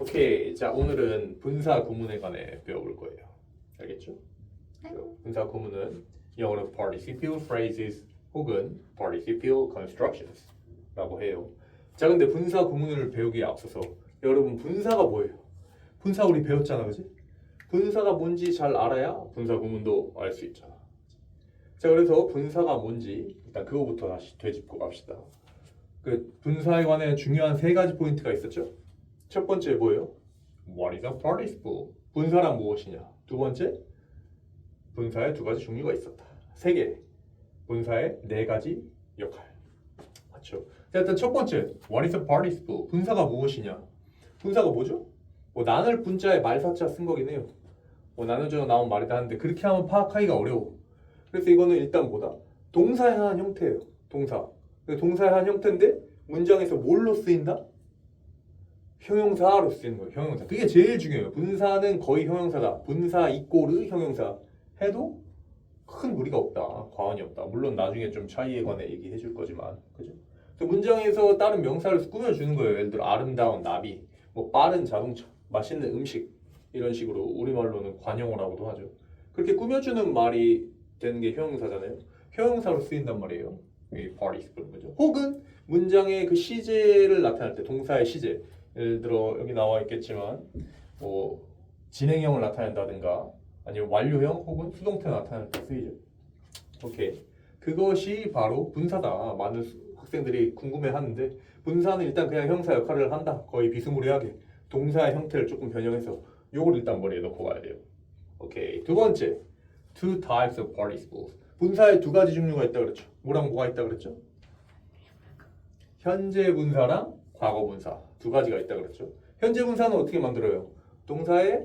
오케이. 자, 오늘은 분사 구문에 관해 배워볼 거예요. 알겠죠? 네. 분사 구문은 영어로 participial phrases 혹은 participial constructions라고 해요. 자, 근데 분사 구문을 배우기에 앞서서 여러분 분사가 뭐예요? 분사 우리 배웠잖아, 그지? 분사가 뭔지 잘 알아야 분사 구문도 알 수 있잖아. 자, 그래서 분사가 뭔지 일단 그거부터 다시 되짚고 갑시다. 그 분사에 관해 중요한 세 가지 포인트가 있었죠. 첫 번째 뭐예요? What is a participle? 분사란 무엇이냐? 두 번째, 분사에 두 가지 종류가 있었다. 세 개. 분사의 네 가지 역할. 맞죠? 자, 일단 첫 번째, What is a participle? 분사가 무엇이냐? 분사가 뭐죠? 뭐 나눌 분자에 말사자 쓴 거긴 해요. 뭐 나누죠 나온 말이다 하는데 그렇게 하면 파악하기가 어려워. 그래서 이거는 일단 뭐다? 동사의 한 형태예요. 동사. 동사의 한 형태인데 문장에서 뭘로 쓰인다? 형용사로 쓰이는 거예요. 형용사. 그게 제일 중요해요. 분사는 거의 형용사다. 분사 이꼬르 형용사 해도 큰 무리가 없다. 과언이 없다. 물론 나중에 좀 차이에 관해 얘기해 줄 거지만. 그죠? 그래서 문장에서 다른 명사를 꾸며 주는 거예요. 예를 들어 아름다운 나비, 뭐 빠른 자동차, 맛있는 음식 이런 식으로 우리말로는 관용어라고도 하죠. 그렇게 꾸며 주는 말이 되는 게 형용사잖아요. 형용사로 쓰인단 말이에요. 이 participle 거죠. 혹은 문장의 그 시제를 나타낼 때 동사의 시제 예를 들어 여기 나와 있겠지만 뭐 진행형을 나타낸다든가 아니면 완료형 혹은 수동태 나타낼 때 쓰이죠. 오케이. 그것이 바로 분사다. 많은 수- 학생들이 궁금해하는데 분사는 일단 그냥 형사 역할을 한다. 거의 비스무리하게 동사의 형태를 조금 변형해서 요걸 일단 머리에 넣고 가야 돼요. 오케이. 두 번째, two types of participles. 분사에 두 가지 종류가 있다 그랬죠. 뭐랑 뭐가 있다 그랬죠? 현재 분사랑 과거 분사 두 가지가 있다 그랬죠. 현재 분사는 어떻게 만들어요? 동사에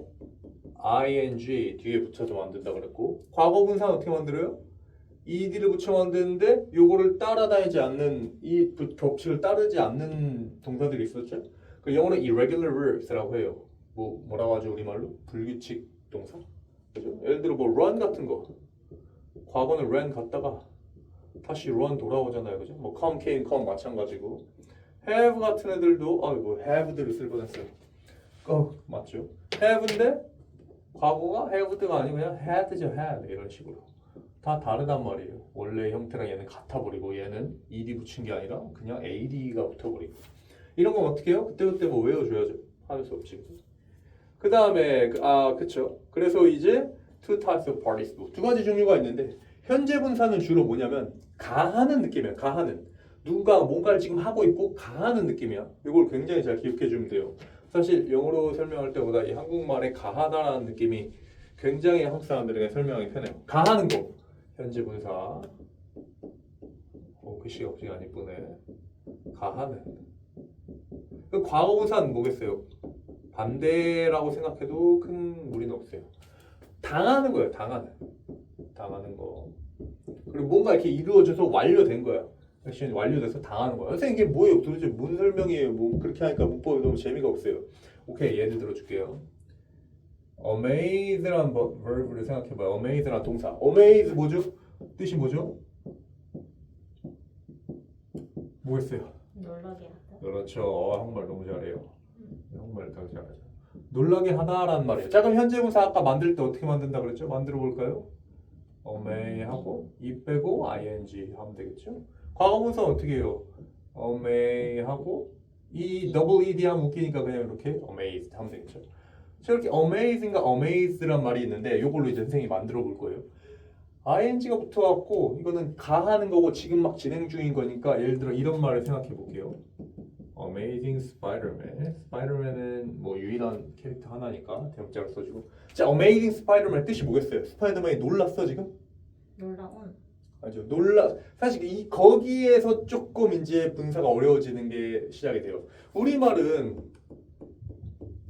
ing 뒤에 붙여서 만든다 그랬고 과거 분사는 어떻게 만들어요? ed를 붙여 만드는데 요거를 따라다니지 않는 이 부- 법칙을 따르지 않는 동사들이 있었죠. 그 영어는 irregular verbs라고 해요. 뭐 뭐라고 하죠 우리말로? 불규칙 동사. 그죠? 예를 들어 뭐 run 같은 거. 과거는 ran 갔다가 다시 run 돌아오잖아요. 그죠? 뭐 come came come 마찬가지고 have 같은 애들도 아이고 have들을 쓸 뻔했어요. 어 맞죠? have인데 과거가 haved가 아니고 그냥 had죠 had 이런 식으로 다 다르단 말이에요. 원래 형태랑 얘는 같아 버리고 얘는 ed 붙인 게 아니라 그냥 ad가 붙어 버리고 이런 건 어떻게 해요? 그때 그때 뭐 외워줘야죠. 하는 수 없지. 그 다음에 아 그쵸. 그래서 이제 two types of participle 두 가지 종류가 있는데 현재 분사는 주로 뭐냐면 가하는 느낌이야. 가하는 누가 뭔가를 지금 하고 있고 가하는 느낌이야. 이걸 굉장히 잘 기억해 주면 돼요. 사실 영어로 설명할 때보다 이 한국말의 가하다라는 느낌이 굉장히 한국 사람들에게 설명하기 편해요. 가하는 거 현재 분사. 어, 글씨가 갑자기 안 이쁘네. 가하는. 그 과거 분사는 뭐겠어요? 반대라고 생각해도 큰 무리는 없어요. 당하는 거예요. 당하는. 당하는 거. 그리고 뭔가 이렇게 이루어져서 완료된 거야. 액션이 완료돼서 당하는 거야. 선생님 이게 뭐예요? 도대체 뭔 설명이에요? 뭐 그렇게 하니까 문법이 너무 재미가 없어요. 오케이 예를 들어줄게요. amaze란 버- verb를 생각해봐요. amaze란 동사. amaze 뭐죠? 뜻이 뭐죠? 뭐겠어요? 놀라게 하다. 그렇죠. 어, 한국말 너무 잘해요. 한국말 더 잘하죠. 놀라게 하다라는 말이에요. 자 그럼 현재 분사 아까 만들 때 어떻게 만든다 그랬죠? 만들어 볼까요? 어메이 하고 이 빼고 ing 하면 되겠죠? 과거 분사 어떻게 해요? 어메이 하고 이 더블 ed 하면 웃기니까 그냥 이렇게 amazed 하면 되겠죠? 자 이렇게 amazing과 amazed란 말이 있는데 이걸로 이제 선생님이 만들어 볼 거예요. ing가 붙어갖고 이거는 가하는 거고 지금 막 진행 중인 거니까 예를 들어 이런 말을 생각해 볼게요. Amazing Spider-Man. 스파이더맨은 뭐 유일한 캐릭터 하나니까 대문자로 써주고. 자, Amazing Spider-Man 뜻이 뭐겠어요? 스파이더맨이 놀랐어 지금? 놀라운. 아죠. 놀라. 사실 이 거기에서 조금 이제 분사가 어려워지는 게 시작이 돼요. 우리 말은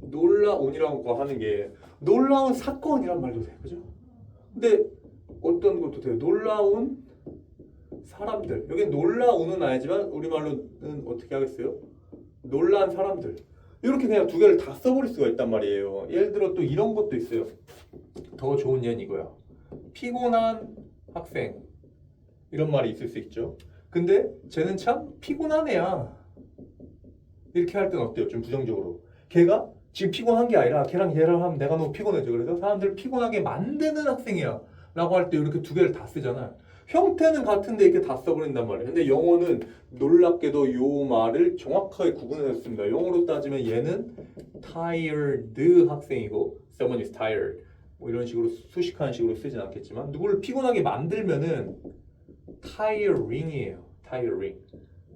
놀라운이라고 하는 게 놀라운 사건이란 말도 돼요, 그죠? 근데 어떤 것도 돼요. 놀라운 사람들. 여기 놀라운은 아니지만 우리 말로는 어떻게 하겠어요? 놀란 사람들. 이렇게 그냥 두 개를 다 써버릴 수가 있단 말이에요. 예를 들어 또 이런 것도 있어요. 더 좋은 예는 이거야. 피곤한 학생. 이런 말이 있을 수 있죠. 근데 쟤는 참 피곤한 애야. 이렇게 할 땐 어때요? 좀 부정적으로. 걔가 지금 피곤한 게 아니라 걔랑 얘랑 하면 내가 너무 피곤해져. 그래서 사람들을 피곤하게 만드는 학생이야. 라고 할 때 이렇게 두 개를 다 쓰잖아. 형태는 같은데 이렇게 다 써버린단 말이에요. 근데 영어는 놀랍게도 요 말을 정확하게 구분해서 씁니다. 영어로 따지면 얘는 tired 학생이고 someone is tired 뭐 이런 식으로 수식하는 식으로 쓰진 않겠지만 누구를 피곤하게 만들면은 tiring이에요. tiring.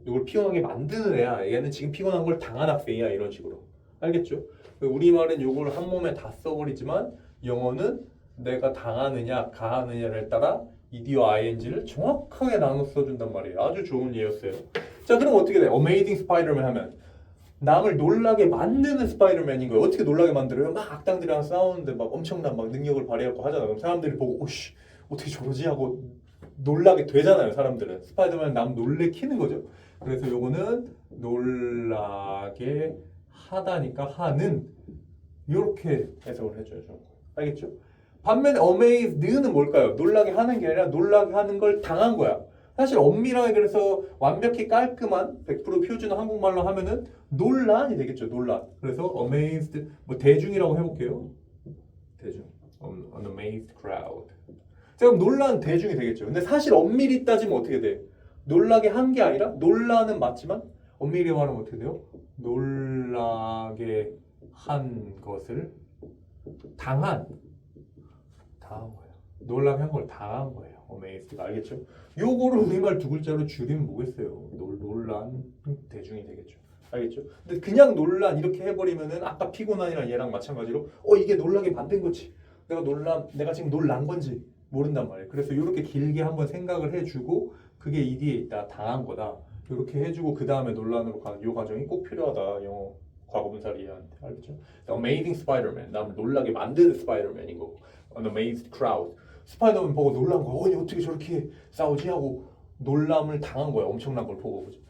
누구를 피곤하게 만드는 애야. 얘는 지금 피곤한 걸 당한 학생이야. 이런 식으로. 알겠죠? 우리말은 요걸 한 몸에 다 써버리지만 영어는 내가 당하느냐 가하느냐를 따라 ed와 ing를 정확하게 나눠 써준단 말이에요. 아주 좋은 예였어요. 자 그럼 어떻게 돼? Amazing Spider-Man 하면 남을 놀라게 만드는 스파이더맨인 거예요. 어떻게 놀라게 만들어요? 막 악당들이랑 싸우는데 막 엄청난 막 능력을 발휘하고 하잖아. 그럼 사람들이 보고 오씨 어떻게 저러지 하고 놀라게 되잖아요. 사람들은 스파이더맨 남 놀래키는 거죠. 그래서 요거는 놀라게 하다니까 하는 이렇게 해석을 해줘요. 좀. 알겠죠? 반면에 amazed는 뭘까요? 놀라게 하는 게 아니라 놀라게 하는 걸 당한 거야. 사실 엄밀하게 그래서 완벽히 깔끔한 100% 표준 한국말로 하면은 논란이 되겠죠. 논란. 그래서 amazed 뭐 대중이라고 해볼게요. 대중. An amazed crowd. 자 그럼 논란 대중이 되겠죠. 근데 사실 엄밀히 따지면 어떻게 돼? 놀라게 한 게 아니라 놀라는 맞지만 엄밀히 말하면 어떻게 돼요? 놀라게 한 것을 당한 당한 거예요. 놀라게 한 걸 당한 거예요. 어메이스가 알겠죠? 요거를 우리말 두 글자로 줄이면 뭐겠어요? 놀, 논란 대중이 되겠죠. 알겠죠? 근데 그냥 논란 이렇게 해버리면은 아까 피곤한이랑 얘랑 마찬가지로 어 이게 놀라게 만든 거지. 내가 놀란 내가 지금 놀란 건지 모른단 말이에요. 그래서 이렇게 길게 한번 생각을 해주고 그게 이 뒤에 있다 당한 거다. 이렇게 해주고 그 다음에 논란으로 가는 이 과정이 꼭 필요하다. 영어 과거분사를 이해하는데 알겠죠? The Amazing Spider-Man 남을 놀라게 만드는 스파이더맨인 거고 An Amazed Crowd 스파이더맨 보고 놀란 거야. 어니 어떻게 저렇게 싸우지 하고 놀람을 당한 거야. 엄청난 걸 보고 그죠?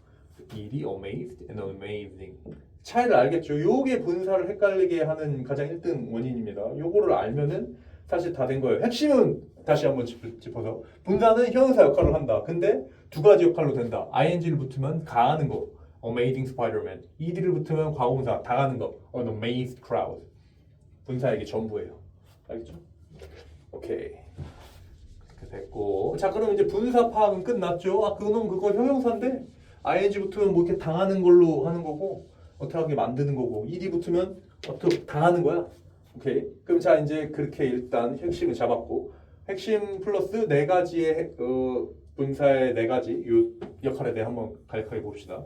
일이 amazed and amazing 차이를 알겠죠? 요게 분사를 헷갈리게 하는 가장 1등 원인입니다. 요거를 알면은 사실 다 된 거예요. 핵심은 다시 한번 짚- 짚어서 분사는 형용사 역할을 한다. 근데 두 가지 역할로 된다. ing를 붙으면 가하는 거. Amazing Spider-Man. ed를 붙으면 과거분사 당하는 거. An amazed crowd. 분사 이게 전부예요. 알겠죠? 오케이. 이렇게 됐고. 자, 그럼 이제 분사 파악은 끝났죠? 아, 그거는 그거 형용사인데 ing 붙으면 뭐 이렇게 당하는 걸로 하는 거고 어떻게 만드는 거고 ed 붙으면 어떻게 당하는 거야. 오케이. 그럼 자 이제 그렇게 일단 핵심을 잡았고 핵심 플러스 네 가지의 어, 분사의 네 가지 요 역할에 대해 한번 간략하게 봅시다.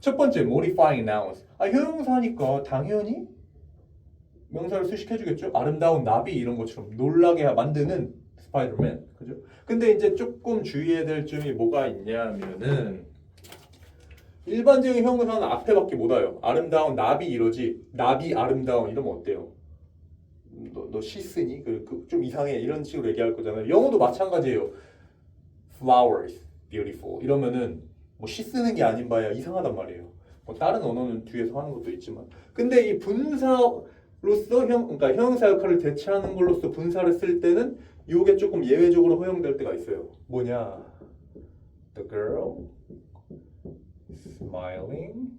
첫 번째 modifying nouns. 아 형용사니까 당연히 명사를 수식해주겠죠. 아름다운 나비 이런 것처럼 놀라게 만드는 스파이더맨, 그죠? 근데 이제 조금 주의해야 될 점이 뭐가 있냐면은 일반적인 형용사는 앞에밖에 못 와요. 아름다운 나비 이러지. 나비 아름다운 이러면 어때요? 너, 너 시쓰니? 그, 그, 좀 이상해. 이런 식으로 얘기할 거잖아요. 영어도 마찬가지예요. flowers, beautiful 이러면은 뭐시 쓰는 게 아닌 바야 이상하단 말이에요. 뭐 다른 언어는 뒤에서 하는 것도 있지만, 근데 이 분사로서 형, 그러니까 형용사 역할을 대체하는 걸로서 분사를 쓸 때는 이게 조금 예외적으로 허용될 때가 있어요. 뭐냐? The girl smiling.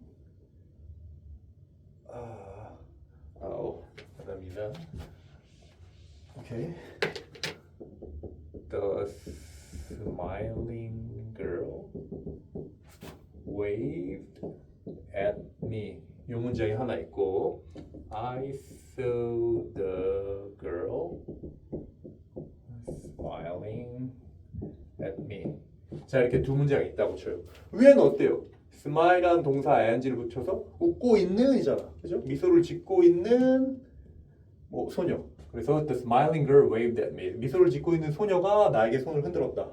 아, 아우, 그다음이다. 오케이. The smiling girl waved at me. 이 문장이 하나 있고 I saw the girl smiling at me. 자 이렇게 두 문장이 있다고 쳐요. 위에는 어때요? smile한 동사 ing를 붙여서 웃고 있는이잖아. 그죠? 미소를 짓고 있는 뭐 소녀. 그래서 the smiling girl waved at me. 미소를 짓고 있는 소녀가 나에게 손을 흔들었다.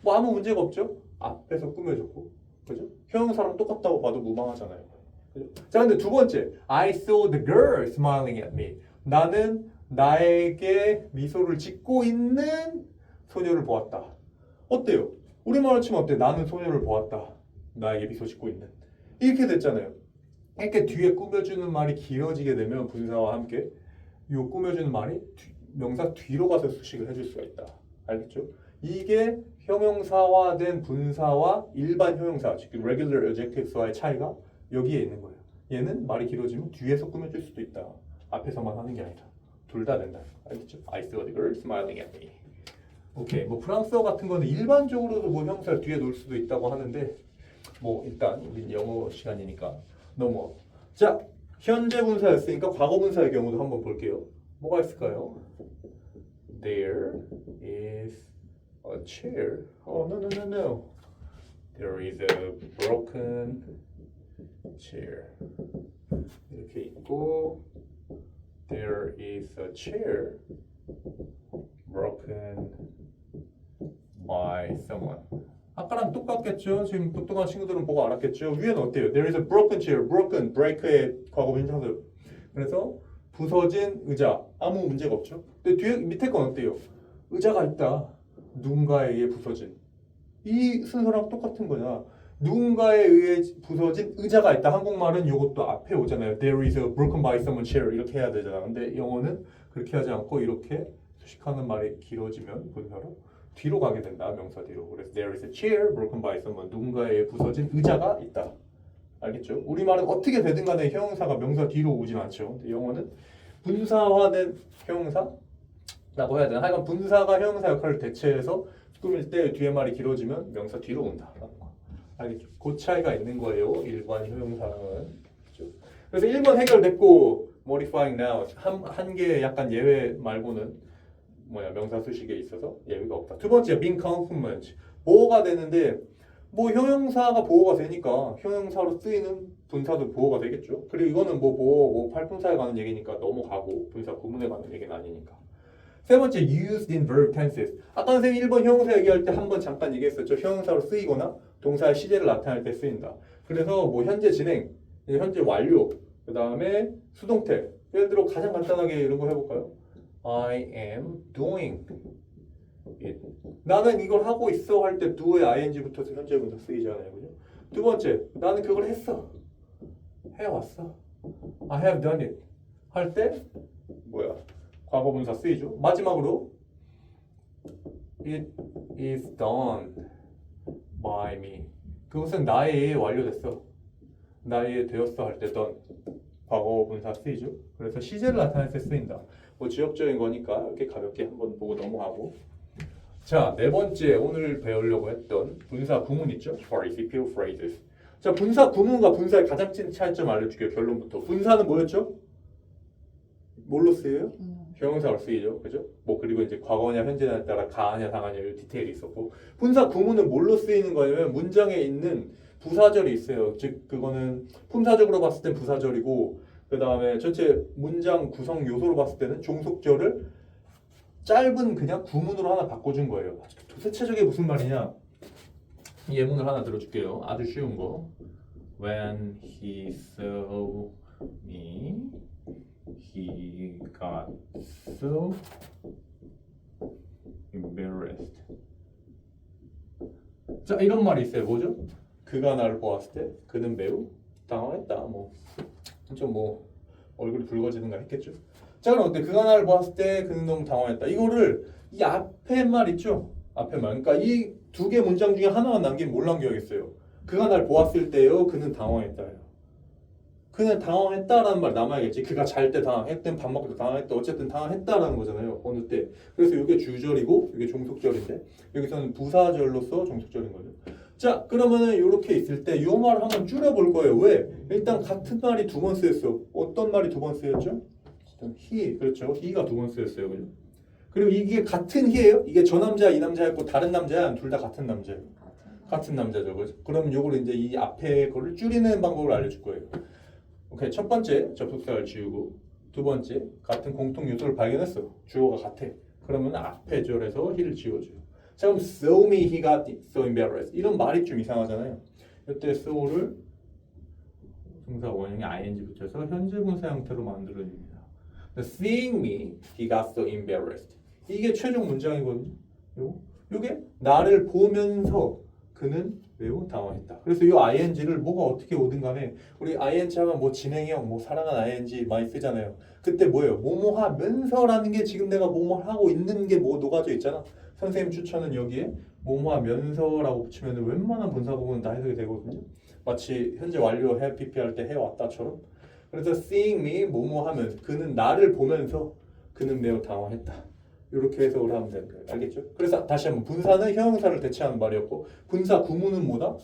뭐 아무 문제가 없죠? 앞에서 꾸며줬고. 그죠? 형용사랑 똑같다고 봐도 무방하잖아요. 그죠? 자, 근데 두 번째. I saw the girl smiling at me. 나는 나에게 미소를 짓고 있는 소녀를 보았다. 어때요? 우리말로 치면 어때? 나는 소녀를 보았다. 나에게 미소 짓고 있는. 이렇게 됐잖아요. 이렇게 뒤에 꾸며주는 말이 길어지게 되면 분사와 함께 요 꾸며주는 말이 뒤- 명사 뒤로 가서 수식을 해줄 수가 있다. 알겠죠? 이게 형용사화된 분사와 일반 형용사, 즉 regular adjectives와의 차이가 여기에 있는 거예요. 얘는 말이 길어지면 뒤에서 꾸며줄 수도 있다. 앞에서만 하는 게 아니라 둘 다 된다. 알겠죠? I saw the girl smiling at me. 오케이. 뭐 프랑스어 같은 거는 일반적으로도 뭐 형사 뒤에 놓을 수도 있다고 하는데 뭐 일단 우린 영어 시간이니까 넘어. 자, 현재 분사였으니까 과거 분사의 경우도 한번 볼게요. 뭐가 있을까요? There is a chair. Oh no no no no. There is a broken chair. 이렇게 있고 There is a chair broken by someone. 아까랑 똑같겠죠? 지금 똑똑한 친구들은 보고 알았겠죠? 위에는 어때요? There is a broken chair. broken, break의 과거 분사들. 그래서 부서진 의자. 아무 문제가 없죠? 근데 뒤에 밑에 건 어때요? 의자가 있다. 누군가에 의해 부서진. 이 순서랑 똑같은 거냐? 누군가에 의해 부서진 의자가 있다. 한국말은 이것도 앞에 오잖아요. There is a broken by someone chair 이렇게 해야 되잖아. 근데 영어는 그렇게 하지 않고 이렇게 수식하는 말이 길어지면 분사로 뒤로 가게 된다. 명사 뒤로. 그래서 there is a chair broken by someone 누군가에 의해 부서진 의자가 있다. 알겠죠? 우리말은 어떻게 되든 간에 형용사가 명사 뒤로 오진 않죠. 영어는 분사화된 형용사라고 해야 되나? 하여간 분사가 형용사 역할을 대체해서 꾸밀 때 뒤에 말이 길어지면 명사 뒤로 거. 알겠죠? 그 차이가 있는 거예요. 일반 형용사랑은. 그렇죠? 그래서 1번 해결됐고 modifying now 한, 한 개의 약간 예외 말고는 뭐야 명사 수식에 있어서 예외가 없다. 두 번째 complement 보호가 되는데 뭐 형용사가 보호가 되니까 형용사로 쓰이는 분사도 보호가 되겠죠. 그리고 이거는 뭐 보호 뭐 팔품사에 관한 얘기니까 넘어가고 분사 구문에 관한 얘기는 아니니까. 세 번째 used in verb tenses. 아까 선생님 1번 형용사 얘기할 때 한 번 잠깐 얘기했었죠. 형용사로 쓰이거나 동사의 시제를 나타낼 때 쓰인다. 그래서 뭐 현재 진행, 현재 완료, 그 다음에 수동태. 예를 들어 가장 간단하게 이런 거 해볼까요? I am doing it. 나는 이걸 하고 있어 할 때 do에 ing 붙어서 현재 분사 쓰이잖아요. 그죠? 두 번째, 나는 그걸 했어. 해왔어. I have done it. 할 때 뭐야? 과거 분사 쓰이죠. 마지막으로 it is done by me. 그것은 나에 의해 완료됐어. 나에 의해 되었어 할 때 done 과거 분사 쓰이죠. 그래서 시제를 나타낼 때 쓰인다. 뭐 지역적인 거니까 이렇게 가볍게 한번 보고 넘어가고. 자, 네 번째 오늘 배우려고 했던 분사 구문 있죠? participial phrases. 자, 분사 구문과 분사의 가장 큰 차이점 알려줄게요. 결론부터. 분사는 뭐였죠? 뭘로 쓰여요? 형용사로 쓰이죠, 그죠? 뭐 그리고 이제 과거냐 현재냐에 따라 가하냐 당하냐 이 디테일이 있었고 분사 구문은 뭘로 쓰이는 거냐면 문장에 있는 부사절이 있어요. 즉 그거는 품사적으로 봤을 땐 부사절이고 그 다음에 전체 문장 구성 요소로 봤을 때는 종속절을 짧은 그냥 구문으로 하나 바꿔준 거예요. 도대체 저게 무슨 말이냐? 예문을 하나 들어줄게요. 아주 쉬운 거. When he saw me, he got so embarrassed. 자 이런 말이 있어요. 뭐죠? 그가 나를 보았을 때 그는 매우 당황했다. 뭐 좀 뭐 얼굴이 붉어지는가 했겠죠. 자 그럼 어때? 그가 나를 보았을 때 그는 너무 당황했다. 이거를 이 앞에 말 있죠? 앞에 말. 그러니까 이 두 개 문장 중에 하나만 남기면 뭘 남겨야겠어요? 그가 날 보았을 때요. 그는 당황했다요. 그는 당황했다라는 말 남아야겠지. 그가 잘 때 당황했든 밥 먹을 때 당황했든 어쨌든 당황했다라는 거잖아요. 어느 때. 그래서 이게 주절이고 이게 종속절인데 여기서는 부사절로서 종속절인 거죠. 자 그러면은 이렇게 있을 때이 말을 한번 줄여볼 거예요. 왜? 일단 같은 말이 두 번 쓰였어. 어떤 말이 두 번 쓰였죠? he 그렇죠. he가 두 번 쓰였어요. 그죠? 그리고 이게 같은 he예요. 이게 저 남자 이 남자였고 다른 남자야. 둘 다 같은 남자예요. 같은 남자죠. 그죠? 그럼 요걸 이제 이 앞에 거를 줄이는 방법을 알려줄 거예요. 오케이 첫 번째 접속사를 지우고 두 번째 같은 공통 요소를 발견했어. 주어가 같아. 그러면 앞에 절에서 he를 지워줘요. 자 그럼 so me he got so embarrassed 이런 말이 좀 이상하잖아요. 이때 so를 동사 원형에 ing 붙여서 현재 분사 형태로 만들어줍니다. Seeing me, he got so embarrassed. 이게 최종 문장이거든요. 요, 요게 나를 보면서 그는 매우 당황했다. 그래서 이 ing를 뭐가 어떻게 오든 간에 우리 ing 하면 뭐 진행형, 뭐 사랑한 ing 많이 쓰잖아요. 그때 뭐예요? 뭐뭐 하면서라는 게 지금 내가 뭐뭐 하고 있는 게 뭐 녹아져 있잖아. 선생님 추천은 여기에 뭐뭐 하면서라고 붙이면 웬만한 분사 부분은 다 해석이 되거든요. 마치 현재 완료 해 PP 할 때 해왔다처럼. 그래서 seeing me 뭐뭐 하면서 그는 나를 보면서 그는 매우 당황했다. 이렇게 해석을 하면 되는 거예요. 알겠죠? 그래서 다시 한번 분사는 형용사를 대체하는 말이었고 분사 구문은 뭐다?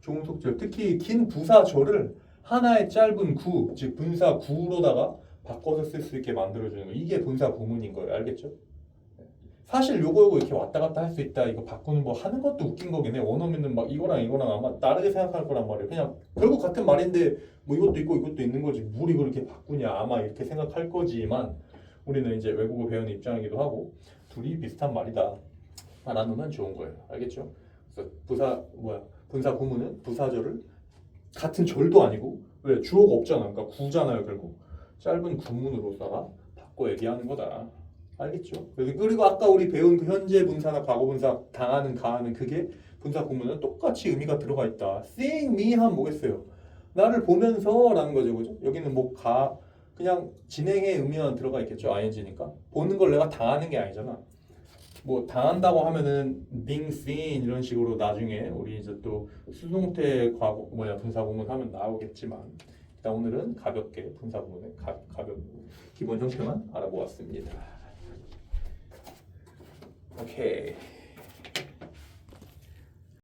좋은 속절. 특히 긴 부사절을 하나의 짧은 구, 즉 분사 구로다가 바꿔서 쓸 수 있게 만들어주는 거. 이게 분사 구문인 거예요. 알겠죠? 사실 요거 요거 이렇게 왔다 갔다 할 수 있다. 이거 바꾸는 거 하는 것도 웃긴 거긴 해. 원어민은 막 이거랑 이거랑 아마 다르게 생각할 거란 말이에요. 그냥 결국 같은 말인데 뭐 이것도 있고 이것도 있는 거지. 뭘 이걸 이렇게 바꾸냐. 아마 이렇게 생각할 거지만 우리는 이제 외국어 배우는 입장이기도 하고 둘이 비슷한 말이다. 말하면 좋은 거예요. 알겠죠? 그래서 부사 뭐야 분사 구문은 부사절을 같은 절도 아니고 왜 주어가 없잖아. 그러니까 구잖아요 결국 짧은 구문으로다가 바꿔 얘기하는 거다. 알겠죠? 그리고 아까 우리 배운 그 현재 분사나 과거 분사 당하는 가하는 그게 분사 구문은 똑같이 의미가 들어가 있다. Seeing me 하면 뭐겠어요? 나를 보면서라는 거죠, 그죠? 여기는 뭐 가 그냥 진행의 의미만 들어가 있겠죠, ing니까 보는 걸 내가 당하는 게 아니잖아. 뭐 당한다고 하면은 being seen 이런 식으로 나중에 우리 이제 또 수동태 과거 뭐냐 분사 구문 하면 나오겠지만 일단 오늘은 가볍게 분사 구문의 가, 가볍 기본 형태만 알아보았습니다. 오케이.